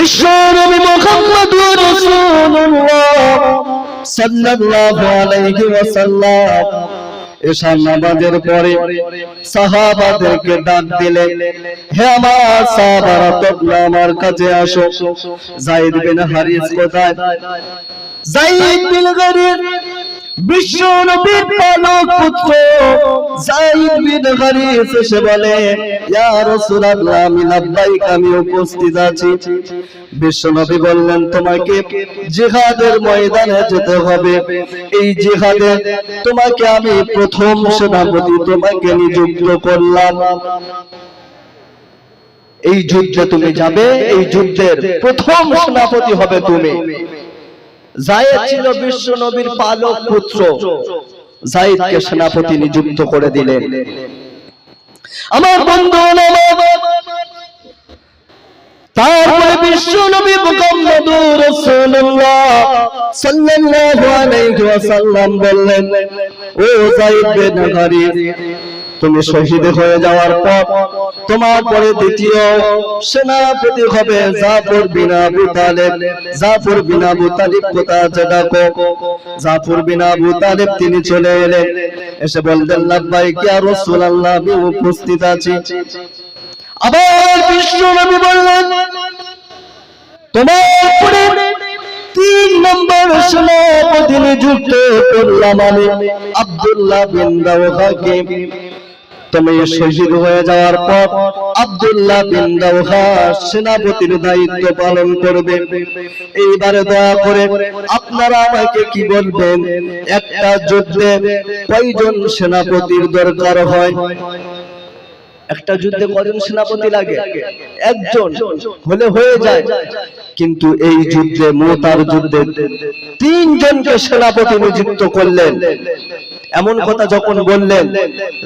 বিশ্ব নবী মুহাম্মদুর রাসূলুল্লাহ সাল্লাল্লাহু আলাইহি ওয়াসাল্লাম এশার নামাজের পরে আমার কাছে আসো। যায়েদ বিন হারিস কোথায়? যায়েদ বিন হারিস বললেন, তোমাকে জিহাদের ময়দানে যেতে হবে। এই জিহাদে তোমাকে আমি প্রথম সেনাপতি, তোমাকে নিযুক্ত করলাম। এই যুদ্ধে তুমি যাবে, এই যুদ্ধের প্রথম সেনাপতি হবে তুমি। জায়েদ ছিল বিশ্ব নবীর পালক পুত্র। জায়েদকে সেনাপতি নিযুক্ত করে দিলেন। আমার বন্ধু তারপরে বিশ্ব নবী মুহাম্মদুর রাসূলুল্লাহ সাল্লাল্লাহু আলাইহি ওয়াসাল্লাম বললেন ও যায়েদ বিন তুমি শহীদ হয়ে যাওয়ার পর তোমার পরে দ্বিতীয় সেনাপতি হবে জাফর বিন আবু তালেব। জাফর বিন আবু তালিব কোথা ডাকো জাফর বিন আবু তালেব তিনি চলে এলেন। এসে বললেন লাব্বাইক ইয়া রাসূলুল্লাহ আমি উপস্থিত আছি? আবার বিশ্ব নবী বললেন, তোমার পরে তিন নম্বর সেনাপতি নিযুক্ত করলাম আমি, আব্দুল্লাহ বিন রাওহাকে তুমি শহীদ হয়ে যাওয়ার পর আব্দুল্লাহ বিন রাওহা সেনাপতির দায়িত্ব পালন করবে। এইবারে দয়া করে আপনারা আমাকে কি বলবেন? একটা যুদ্ধে কয়জন সেনাপতির দরকার হয়? একটা যুদ্ধে কজন সেনাপতি লাগে? একজন হলে হয়ে যায়। কিন্তু এই যুদ্ধে মোতার যুদ্ধে তিনজনকে সেনাপতি নিযুক্ত করলেন। এমন কথা যখন বললেন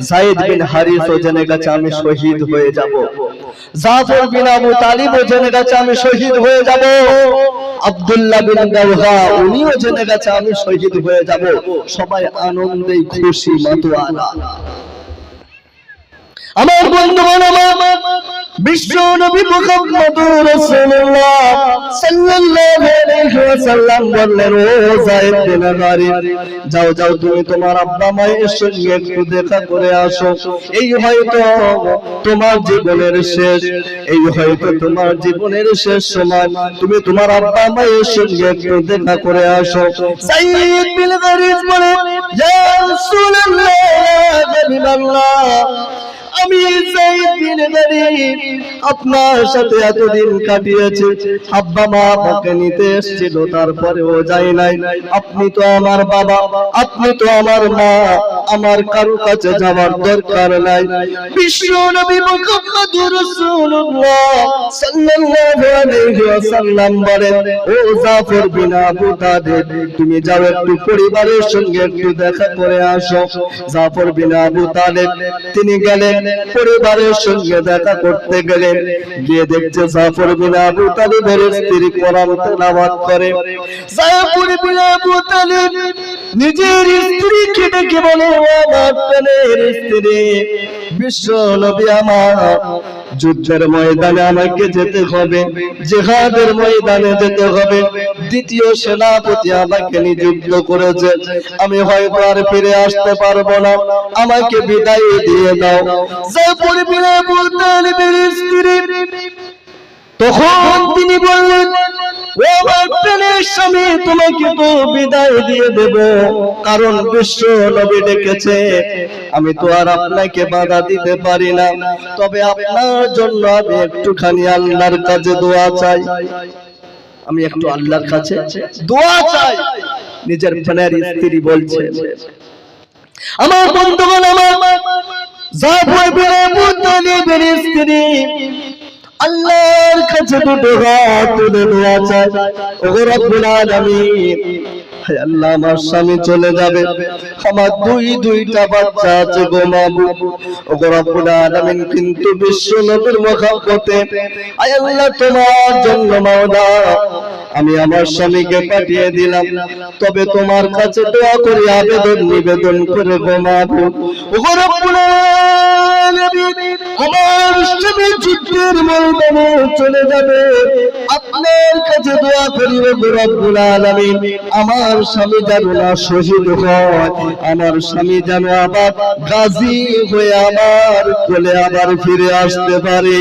জায়েদ বিন হারিস ও জেনে গেছে আমি শহীদ হয়ে যাব। জাফর বিন আবু তালিব ও জেনে গেছে আমি শহীদ হয়ে যাব। আব্দুল্লাহ বিন গাওহা উনিও জেনে গেছে আমি শহীদ হয়ে যাব। সবাই আনন্দে খুশি মাতোয়ালা আমার বন্ধু আমার বিশ্ব নবী মুহাম্মদুর রাসূলুল্লাহ সাল্লাল্লাহু ওয়াসাল্লাম বললেন, ও যায়েদ বিন হারিস যাও যাও, তুমি তোমার আব্বা মায়ের সঙ্গে একটু দেখা করে আসো। এই হয়তো তোমার জীবনের শেষ, এই হয়তো তোমার জীবনের শেষ সময়। তুমি তোমার আব্বা মায়ের সঙ্গে একটু দেখা করে আসো। যায়েদ বিন হারিস বলে, ইয়া রাসূলুল্লাহ হাবিবাল্লাহ আমি আপনার সাথে এতদিন কাটিয়েছে। আব্বা মা আমাকে নিতে এসেছিল, তারপরেও যাই নাই। আপনি তো আমার বাবা, আপনি তো আমার মা, আমার কারও কাছে যাওয়ার দরকার নাই। বিশ্ব নবী রাসূলুল্লাহ সাল্লাল্লাহু আলাইহি ওয়াসাল্লাম ও জাফর বিন আবু তালিব, তুমি যাও একটু পরিবারের সঙ্গে একটু দেখা করে আসো। জাফর বিন আবু তালিব, তিনি গেলেন পরিবারের সঙ্গে দেখা করতে গেলেন গিয়ে দেখছে জাফর বিন আবু তালিবের স্ত্রী কোরআন তেলাওয়াত করে জাফর বিন আবু তালিব নিজের স্ত্রীকে ডেকে বলে, ও আমার স্ত্রী, বিশ্ব নবী আমার যুদ্ধের ময়দানে আমাকে যেতে হবে, জেহাদের ময়দানে যেতে হবে। দ্বিতীয় সেনাপতি আমাকে নিযুক্ত করেছে। আমি হয়তো আর ফিরে আসতে পারব না। আমাকে বিদায় দিয়ে দাও। স্ত্রী। তখন তিনি বললেন বিদায় দিয়ে কারণ বিশ্ব নবী ডেকেছে। আমি তো আর আপনাকে বাধা দিতে পারি না। তবে আপনার জন্য আমি একটুখানি আল্লাহর কাছে দোয়া চাই। আমি একটু আল্লাহর কাছে দোয়া চাই। নিজের প্রাণের স্ত্রী বলছে, আমার বন্ধুগণ, আমার জাফর বিন আবু তালিবের স্ত্রী আল্লাহর কাছে দুটো হাত তুলে নেওয়া চাই। ওগো রব্বুল আলামিন হে আল্লাহ, আমার স্বামী চলে যাবে। আমার দুই, দুইটা বাচ্চা আছে গো মাবু ওগো রব্বুল আলামিন, কিন্তু বিশ্ব নবীর মহব্বতে আয় আল্লাহ, তোমার জন্য মাওলা আমি আমার স্বামীকে পাঠিয়ে দিলাম। তবে তোমার কাছে দোয়া করি, আবেদন, নিবেদন করে আমার স্বামী চলে যাবে। আপনার কাছে দোয়া আমার স্বামী যেন না শহীদ হয়, আমার স্বামী যেন আবার গাজী হয়ে আমার কোলে আবার ফিরে আসতে পারে।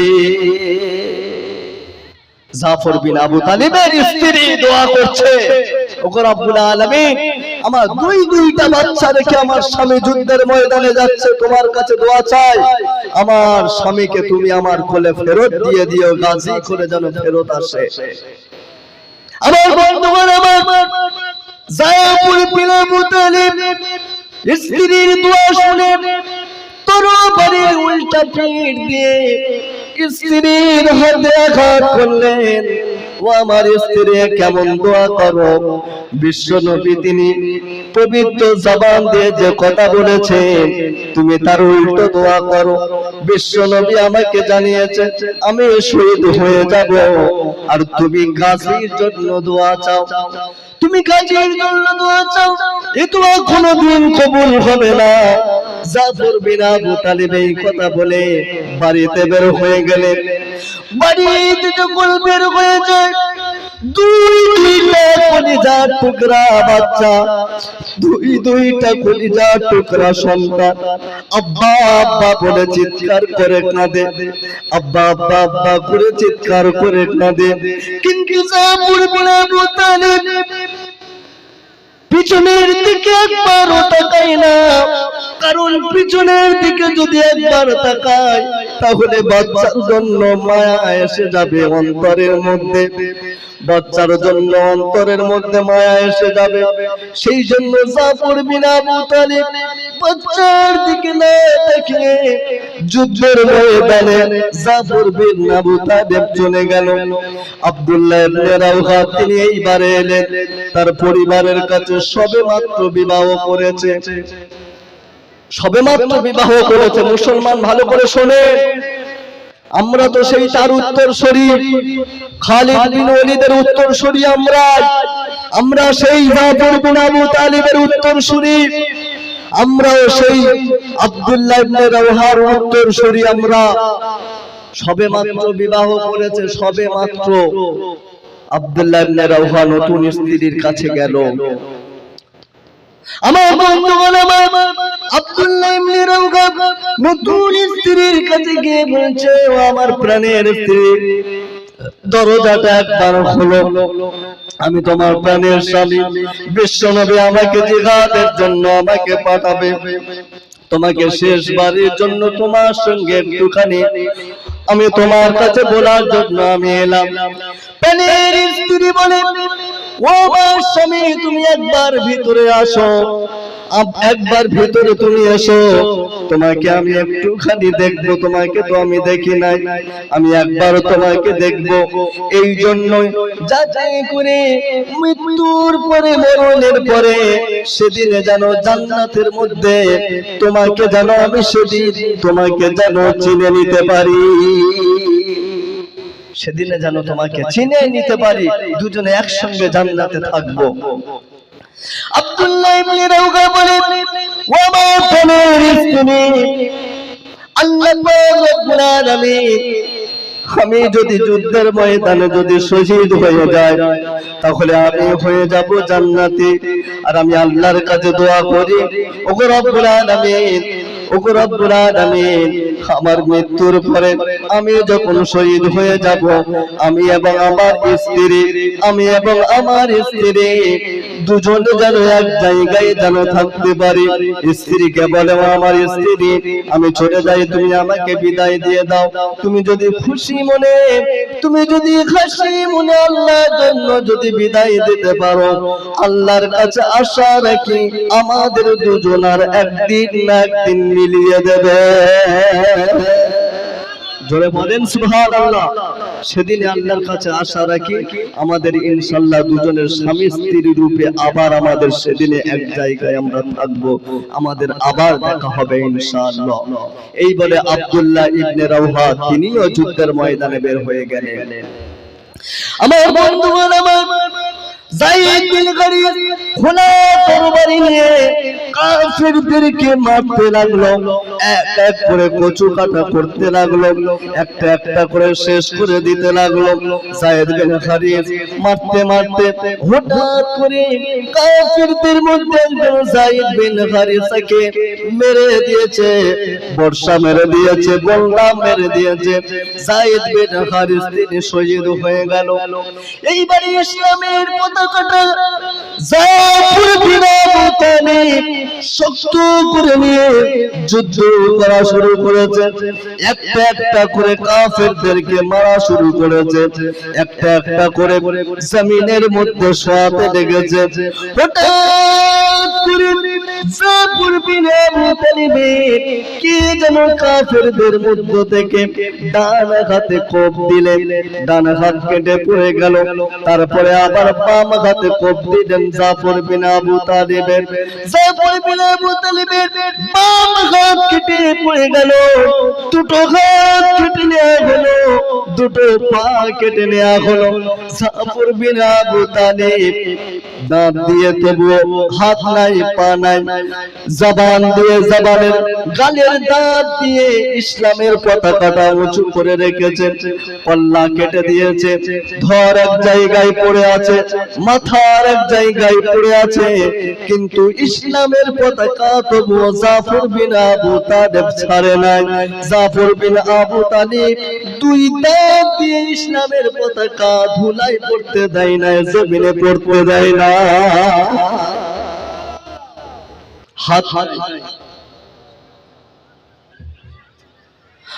জাফর বিন আবু তালিবের স্ত্রী দোয়া করছে। ওগো রব্বুল আলামিন, আমার দুই দুইটা বাচ্চা রেখে আমার স্বামী যুদ্ধের ময়দানে যাচ্ছে, তোমার কাছে দোয়া চাই। আমার স্বামীকে তুমি আমার কোলে ফেরত দিয়ে দিও, গাজী করে যেন ফেরত আসে। আমার বন্ধুগণ, আমার জায়াপুর বিন আবু তালিব স্ত্রীর দোয়া শুনে তরবারি উল্টা পিঠ দিয়ে স্ত্রীর হাতে করলেন। ও আমার স্ত্রী কেমন দোয়া করো। বিশ্ব নবী তিনি পবিত্র জবান দিয়ে যে কথা বলেছেন, তুমি তার উল্টো দোয়া করো। বিশ্ব নবী আমাকে জানিয়েছে, আমি শহীদ হয়ে যাব। আর তুমি গাজীর জন্য দোয়া চাও। তুমি গাজীর জন্য দোয়া চাও, এ দোয়া কোনোদিন কবুল হবে না। জাফর বিন আবু তালিব এই কথা বলে বাড়িতে বের হয়ে গেলেন বাড়িতে যখন বের হয়ে যায় দুই দুইটা কলিজার টুকরা বাচ্চা, দুই দুইটা কলিজার টুকরা সন্তান। আব্বা আব্বা বলে চিৎকার করে কাঁদে। আব্বা আব্বা আব্বা করে চিৎকার করে কাঁদে। কিন্তু জাফর বিন আবু তালিব পিছনের দিকে একবারও তাকাই না। কারণ পিছনের দিকে যদি একবার তাকায়, তাহলে বাচ্চার জন্য মায়া এসে যাবে অন্তরের মধ্যে। বাচ্চার জন্য অন্তরের মধ্যে মায়া এসে যাবে। সেই জন্য জাফর বিন আবু তালিব, বাচ্চার দিকে না তাকিয়ে যুদ্ধের ময়দানে জাফর বিন আবু তালিব চলে গেল। আব্দুল্লাহ ইবনে রাওহা তিনি এইবারে এলেন। তার পরিবারের কাছে সবে মাত্র বিবাহ করেছে। সবে মাত্র বিবাহ করেছে। মুসলমান ভালো করে শোনে আমরা তো সেই তার উত্তর শরীর খালিদ বিন উত্তর শরীর আমরা। আমরা সেই জাফর বিন আবু তালিবের উত্তর শরীর আমরাও সেই আব্দুল্লাহ ইবনে রাওহার উত্তর শরীর আমরা। সবে মাত্র বিবাহ করেছে, সবে মাত্র। আব্দুল্লাহ ইবনে রাওহা নতুন স্ত্রীর কাছে গেল। আমার আব্দুল্লাহ নতুন স্ত্রীর কাছে গিয়ে বলছে আমার প্রাণের স্ত্রী, দরজাটা একবার হলো আমি তোমার প্রাণের স্বামী, বিশ্বনবী আমাকে জিহাদের জন্য আমাকে পাঠাবে। তোমাকে শেষবারের জন্য তোমার সঙ্গে একটুখানি। আমি তোমার কাছে বলার জন্য আমি এলাম। প্রাণের স্ত্রী বলে ও স্বামী, তুমি একবার ভিতরে আসো। একবার ভিতরে তুমি এসো। তোমাকে আমি একটুখানি দেখব, তোমাকে তো আমি দেখি নাই। আমি একবার তোমাকে দেখব। এই জন্যই যাচাই করে মৃত্যুর পরে, মরণের পরে, সেদিনে যেন জান্নাতের মধ্যে তোমাকে যেন আমি সেদিন তোমাকে যেন চিনে নিতে পারি। সেদিনে যেন তোমাকে চিনে নিতে পারি দুজনে একসঙ্গে জান্নাতে থাকব। আব্দুল্লাহ ইবনে রাওহা বলে ও আমার প্রাণের স্ত্রী আল্লাহ রব্বুল আলামিন আমি যদি যুদ্ধের ময়দানে যদি শহীদ হয়ে যায় তাহলে আমি হয়ে যাব জান্নাতি। আর আমি আল্লাহর কাছে দোয়া করি ওগো রব্বুল আলামিন আমার মৃত্যুর পরে আমি যখন শহীদ হয়ে যাব, আমি এবং আমার স্ত্রী, আমি এবং আমার স্ত্রী দুজনে যেন এক জায়গায় যেন থাকতে পারি। স্ত্রীকে বলে, আমার স্ত্রী, আমি চলে যাই, তুমি আমাকে বিদায় দিয়ে দাও। তুমি যদি খুশি মনে, তুমি যদি খুশি মনে আল্লাহর জন্য যদি বিদায় দিতে পারো, আল্লাহর কাছে আশা রাখি আমাদের দুজনার একদিন না একদিন মিলিয়ে দেবে। জোরে বলেন সেদিন আল্লাহর কাছে আশা রাখি আমাদের দুজনের স্বামী রূপে আবার আমাদের সেদিনে এক জায়গায় আমরা থাকব। আমাদের আবার দেখা হবে ইনশাআল্লাহ। এই বলে আব্দুল্লাহ ইবনে রাওহা তিনিও যুদ্ধের ময়দানে বের হয়ে গেলেন। আমার বন্ধুগণ, আমার কাফেরদেরকে মারতে লাগল। এক এক করে কচু করতে লাগল। একটা একটা করে শেষ করে দিতে লাগল। মারতে মারতে হঠাৎ করে মধ্যে মেরে দিয়েছে, বর্ষা মেরে দিয়েছে বন্যা মেরে দিয়েছে। জায়েদ বিন হারিস তিনি শহীদ হয়ে গেল। এইবারে ইসলামের পতাকাটা যুদ্ধ করা শুরু করেছে। একটা একটা করে মারা শুরু করেছে। একটা একটা করে জমিনের মধ্যে সাথে লেগেছে। হঠাৎ করে থেকে কোপ গেল। তারপরে আবার বাম হাতে কোপ দিলেন জাফর বিন আবু তালিবের। জাফর বিন আবু তালিবের বাম হাত কেটে পড়ে গেল। দুটো হাত কেটে নেওয়া হলো, দুটো পা কেটে নেওয়া হলো। জাফর বিন আবু দাঁত দিয়ে তবুও হাত নাই, পা নাই। জবান দিয়ে জবানের গালের দাঁত দিয়ে ইসলামের পতাকাটা উঁচু করে রেখেছে। পল্লা কেটে দিয়েছে। ধর এক জায়গায় পড়ে আছে। মাথার এক জায়গায় পড়ে আছে। কিন্তু ইসলামের পতাকা তবুও জাফর বিন আবু তালেব ছাড়ে নাই। জাফর বিন আবু তালিব দুই দাঁত দিয়ে ইসলামের পতাকা ধুলাই পড়তে দেয় না জমিনে পড়তে দেয় না। হাত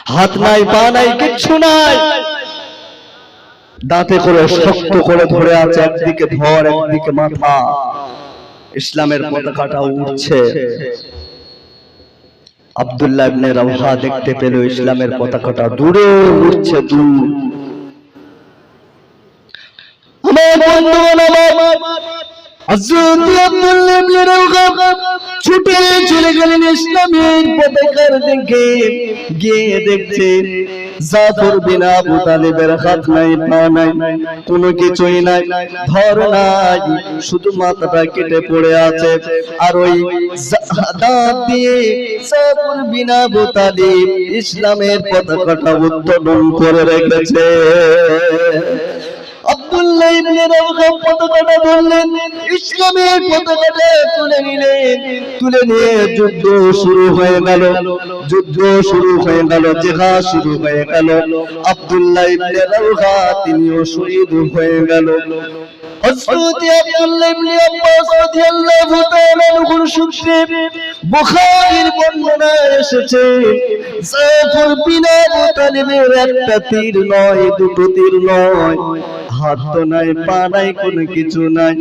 হাত নাই, পা নাই, কিচ্ছু নাই। দাঁতে করে শক্ত করে ধরে আছে, একদিকে ধর, একদিকে মাথা। ইসলামের পতাকাটা উঠছে আব্দুল্লাহ ইবনে রাওহা দেখতে পেল ইসলামের পতাকাটা দূরে উঠছে দূর আমার হযরত আব্দুল্লাহ ইবনে রাওহা ছুটে চলে গেলেন ইসলামের পতাকার দিকে। গিয়ে দেখছেন জাফর বিন আবু তালিবের হাত নাই, পা নাই, কোনো কিছুই নাই, ধর নাই, শুধু মাথাটা কেটে পড়ে আছে। আর ওই দাঁত দিয়ে জাফর বিন আবু ইসলামের পতাকাটা উত্তোলন করে রেখেছে। আব্দুল্লাহ ইবনে রাওহা পতাকাটা ধরলেন, ইসলামের পতাকাটা তুলে নিলেন। তুলে নিয়ে যুদ্ধ শুরু হয়ে গেল। যুদ্ধ শুরু হয়ে গেল, জিহাদ শুরু হয়ে গেল। আব্দুল্লাহ ইবনে রাওহা তিনিও শহীদ হয়ে গেল। হযরত আব্দুল্লাহ ইবনে আব্বাস রাদিয়াল্লাহু তাআলা আনহুর সূত্রে বুখারীর এসেছে, জাফর বিন আবু একটা তীর নয়, দুটো তীর নয়। হাত তো নাই, পা নাই, কোনো কিছু নাই।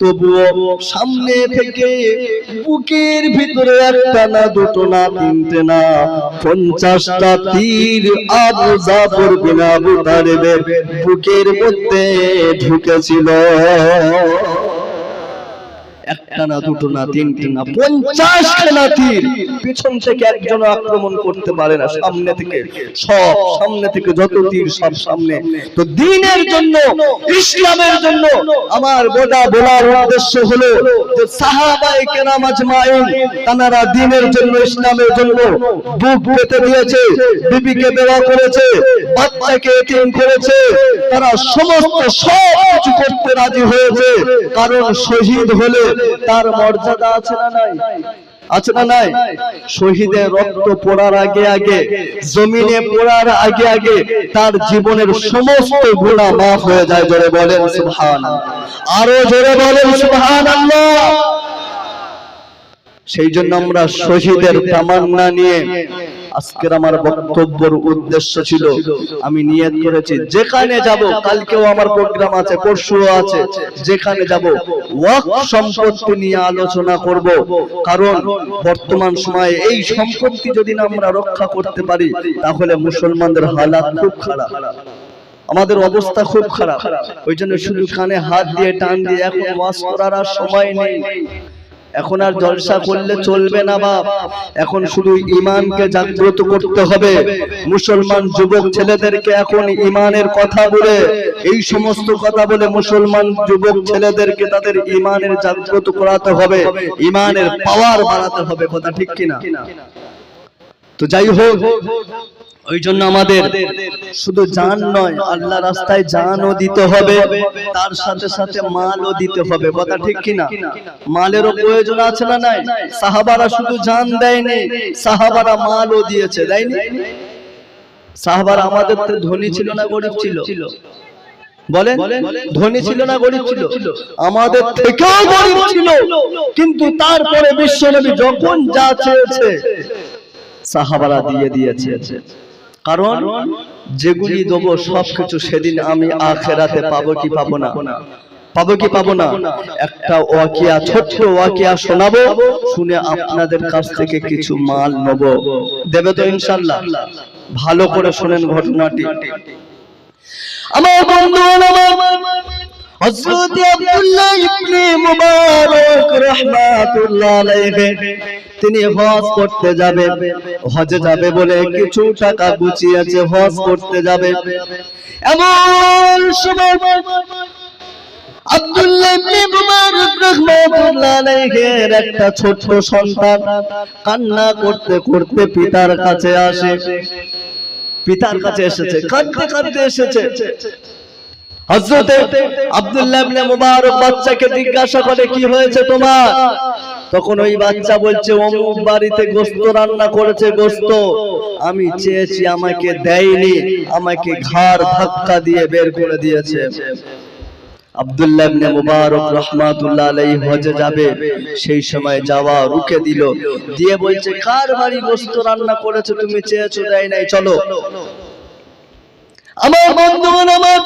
তবুও সামনে থেকে বুকের ভিতরে একটা না, দুটো না, তিনটে না, পঞ্চাশটা তীর আবু জাফর বিন আবু বুকের মধ্যে ঢুকেছিল। একটা না দুটো না তিনটে না পঞ্চাশ খানা তীর পিছন থেকে একজন আক্রমণ করতে পারে না সামনে থেকে। সব সামনে থেকে যত তীর সব সামনে। তো দিনের জন্য ইসলামের জন্য আমার গোটা বলার উদ্দেশ্য হলো যে সাহাবায়ে কেরাম আজমাইন তারা দিনের জন্য ইসলামের জন্য বুক পেতে দিয়েছে বিবিকে বেড়া করেছে বাচ্চাকে করেছে তারা সমস্ত সব কিছু করতে রাজি হয়েছে। কারণ শহীদ হলে তার মর্যাদা আছে না নাই? আছে না নাই? শহীদের রক্ত পড়ার আগে আগে, জমিনে পড়ার আগে আগে তার জীবনের সমস্ত গুণা মাফ হয়ে যায়, জোরে বলেন সুবহান আরও জোরে বলেন সুবহান সেই জন্য আমরা শহীদের তামান্না নিয়ে আজকের আমার বক্তব্যের উদ্দেশ্য ছিল আমি নিয়ত করেছি যেখানে যাব কালকেও আমার প্রোগ্রাম আছে পরশুও আছে যেখানে যাব ওয়াক্ফ সম্পত্তি নিয়ে আলোচনা করব কারণ বর্তমান সময়ে এই সম্পত্তি যদি না আমরা রক্ষা করতে পারি তাহলে মুসলমানদের হালাত খুব খারাপ। আমাদের অবস্থা খুব খারাপ। ওই জন্য শুধু কানে হাত দিয়ে টান দিয়ে এখন ওয়াজ করার আর সময় নেই। এখন আর জলসা করলে চলবে না বাপ। এখন শুধু ইমানকে জাগ্রত করতে হবে। মুসলমান যুবক ছেলেদেরকে এখন ইমানের কথা বলে এই সমস্ত কথা বলে মুসলমান যুবক ছেলেদেরকে তাদের ইমানের জাগ্রত করাতে হবে। ইমানের পাওয়ার বাড়াতে হবে কথা ঠিক কিনা? তো যাই হোক ওই জন্য আমাদের শুধু জান নয় আল্লাহ রাস্তায় জানও দিতে হবে, তার সাথে সাথে মালও দিতে হবে। কথা ঠিক কিনা? মালেরও প্রয়োজন আছে না নাই? সাহাবারা শুধু জান দেয়নি, সাহাবারা মালও দিয়েছে, দেয়নি? সাহাবারা আমাদের তো ধনী ছিল না গরিব ছিল? বলেন, ধনী ছিল না গরিব ছিল? আমাদের থেকেও গরিব ছিল, কিন্তু তারপরে বিশ্বনবী যখন যা চেয়েছে, সাহাবারা দিয়ে দিয়েছে। কারণ যেগুলি দেব সবকিছু সেদিন আমি আখেরাতে পাবো কি পাবো না? পাবো কি পাবো না? একটা ওয়াকিয়া ছোট্ট ওয়াকিয়া শোনাবো শুনে আপনাদের কাছ থেকে কিছু মাল নেব। দেবে তো ইনশাল্লাহ। ভালো করে শোনেন ঘটনাটি। আমার বন্ধু আমার হযরত আব্দুল্লাহ ইবনে মুবারক রাহমাতুল্লাহ আলাইহি, তিনি হজ করতে যাবে। হজে যাবে বলে কিছু টাকা গুছিয়েছে, হজ করতে যাবে। এমন সময় আব্দুল্লাহ ইবনে মুবারক রাহমাতুল্লাহ আলাইহির একটা ছোট সন্তান কান্না করতে করতে পিতার কাছে আসে। পিতার কাছে এসেছে, কাঁদতে কাঁদতে এসেছে। হযরতে আব্দুল্লাহ মুবারক বাচ্চাকে জিজ্ঞাসা করে, কি হয়েছে তোমার? তখন ওই বাচ্চা বলছে, অমুক বাড়িতে গোস্ত রান্না করেছে গোস্ত। আমি চেয়েছি আমাকে দেয়নি, আমাকে ঘাড় ধাক্কা দিয়ে বের করে দিয়েছে। আব্দুল্লাহ ইবনে মুবারক রাহমাতুল্লাহ আলাইহি হজে যাবে, সেই সময় যাওয়া রুকে দিল, দিয়ে বলছে, কার বাড়ি গোস্ত রান্না করেছে? তুমি চেয়েছো, দেয় নাই, চলো। আমার বন্ধুগণ আমার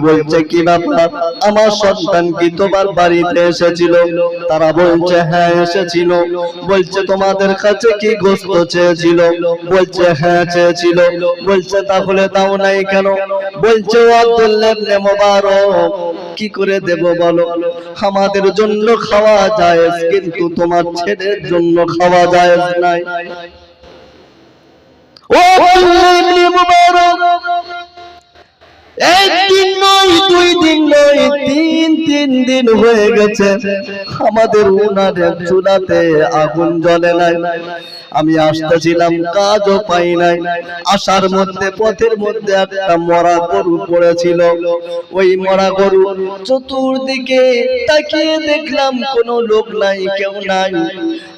বলছে আমার সন্তান কি তোমার বাড়িতে এসেছিল? তারা বলছে হ্যাঁ এসেছিল। বলছে, তোমাদের কাছে কি গোস্ত চেয়েছিল? বলছে হ্যাঁ চেয়েছিল। বলছে, তাহলে তাও নাই কেন? বলছে আব্দুল্লাহ ইবনে কি করে দেব বলো? আমাদের জন্য খাওয়া যায় কিন্তু তোমার ছেলের জন্য খাওয়া যায় নাই। ও একদিন নয়, দুই দিন নয়, তিন তিন দিন হয়ে গেছে। আমাদের উনারের চুলাতে আগুন জ্বলে নাই। আমি আসতেছিলাম কাজও পাই নাই। আসার মধ্যে পথের মধ্যে একটা মরা গরু পড়েছিল। ওই মরা গরু চতুর্দিকে তাকিয়ে দেখলাম কোনো লোক নাই কেউ নাই।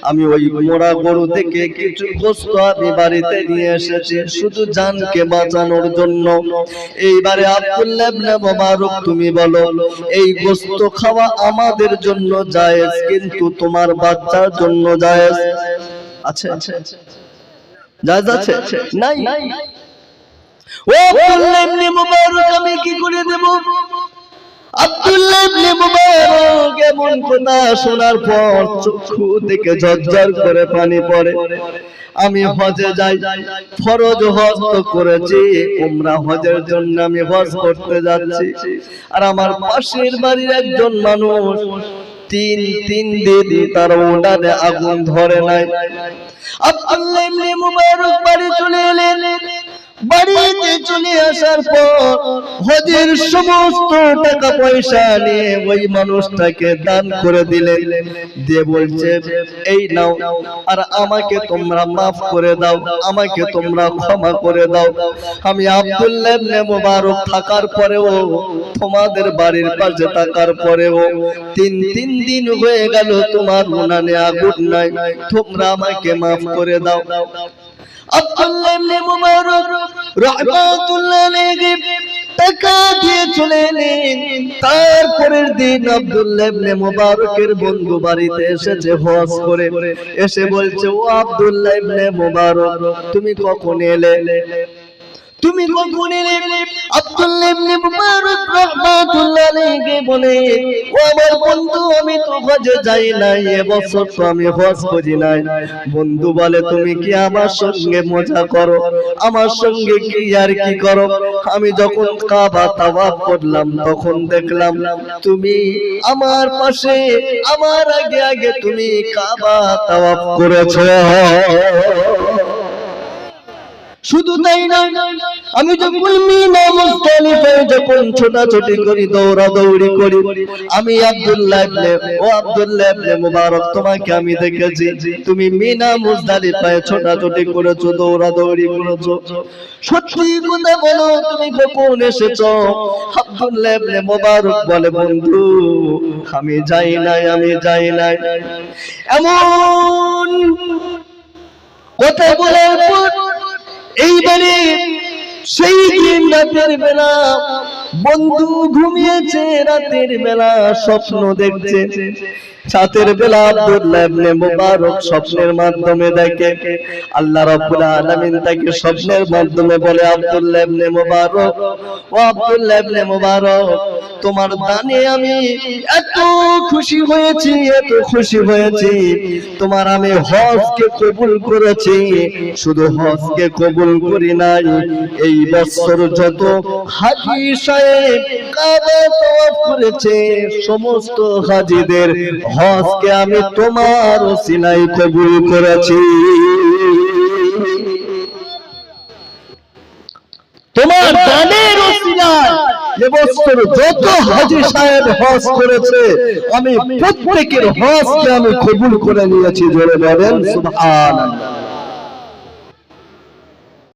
আমি ওই মরা গরু থেকে কিছু গোস্ত আমি বাড়িতে নিয়ে এসেছি শুধু জানকে বাঁচানোর জন্য। এইবারে আব্দুল্লাহ ইবনে মুবারক তুমি বলো এই গোস্ত খাওয়া আমাদের জন্য জায়েজ কিন্তু তোমার বাচ্চার জন্য জায়েজ? আছে। জায়েজ আছে? নাই। ও আব্দুল্লাহ ইবনে মুবারক আমি কি করে দেব? আব্দুল্লাহ ইবনে মুবারক এমন কথা শোনার পর চক্ষু থেকে ঝরঝর করে পানি পড়ে। আমি হজে যাই ফরজ হজ তো করেছি উমরা হজের জন্য আমি হজ করতে যাচ্ছি। আর আমার পাশের বাড়ির একজন মানুষ তিন তিন দিন তার উড়ানে আগুন ধরে নাই। আব্দুল্লাহ ইবনে মুবারক বাড়ি চলে এলেন। বাড়িতে চলে আসার পর হজের সমস্ত টাকা পয়সা নিয়ে ওই মানুষটাকে দান করে দিলেন। দিয়ে বলছে, এই নাও, আর আমাকে তোমরা মাফ করে দাও, আমাকে তোমরা ক্ষমা করে দাও। আমি আব্দুল্লাহ মুবারক থাকার পরেও, তোমাদের বাড়ির পাশে থাকার পরেও তিন তিন দিন হয়ে গেল, তোমার উনানে আগুন নাই। তোমরা আমাকে মাফ করে দাও। তারপরের দিন আব্দুল্লাহ ইবনে মুবারকের বন্ধু বাড়িতে এসেছে, হজ করে। এসে বলছে, ও আব্দুল্লাহ ইবনে মুবারক, তুমি কখন এলে? তুমি ইবনে মুবারক রাহমাতুল্লাহ আলাইহি বলে, ও আমার বন্ধু, আমি তো যাই নাই এবছর তো আমি হজ করি নাই। বন্ধু বলে, তুমি কি আমার সঙ্গে মজা করো? আমার সঙ্গে কি আর কি করো? আমি যখন কাবা তাওয়াফ করলাম, তখন দেখলাম তুমি আমার পাশে, আমার আগে আগে তুমি কাবা তাওয়াফ করেছ। শুধু তাই না আমি যখন মিনা মুজদালিফায় যখন ছোটাছুটি করি দৌড়াদৌড়ি করি আমি আব্দুল্লাহ ইবনে ও আব্দুল্লাহ ইবনে মুবারক তোমাকে আমি দেখেছি। তুমি মিনা মুজদালিফায় ছোটাছুটি করেছ দৌড়াদৌড়ি করেছ। সত্যি কথা বলো তুমি কখন এসেছ? আব্দুল্লাহ ইবনে মুবারক বলে বন্ধু আমি যাই নাই আমি যাই নাই। এমন কথা পর এইবারে সেই দিন রাতের বেলা বন্ধু ঘুমিয়েছে, রাতের বেলা স্বপ্ন দেখছে। রাতের বেলা আব্দুল্লাহ ইবনে মুবারক স্বপ্নের মাধ্যমে দেখে। আল্লাহ রাব্বুল আলামিন তাকে স্বপ্নের মাধ্যমে বলে, আব্দুল্লাহ ইবনে মুবারক, ও আব্দুল্লাহ ইবনে মুবারক তোমার দানে আমি এত খুশি হয়েছি এত খুশি হয়েছি। তোমার আমি হজকে কবুল করেছি শুধু হজকে কবুল করি নাই। এই বছর যত হাজি সাহেব কাবা তওয়াফ করেছে সমস্ত হাজিদের হজকে আমি তোমার ওসিলাই কবুল করেছি। তোমার দানের ওসিলায় যত হাজি সাহেব করেছে আমি প্রত্যেকের হজকে আমি কবুল করে নিয়েছি জোরে বলেন সুবহানাল্লাহ।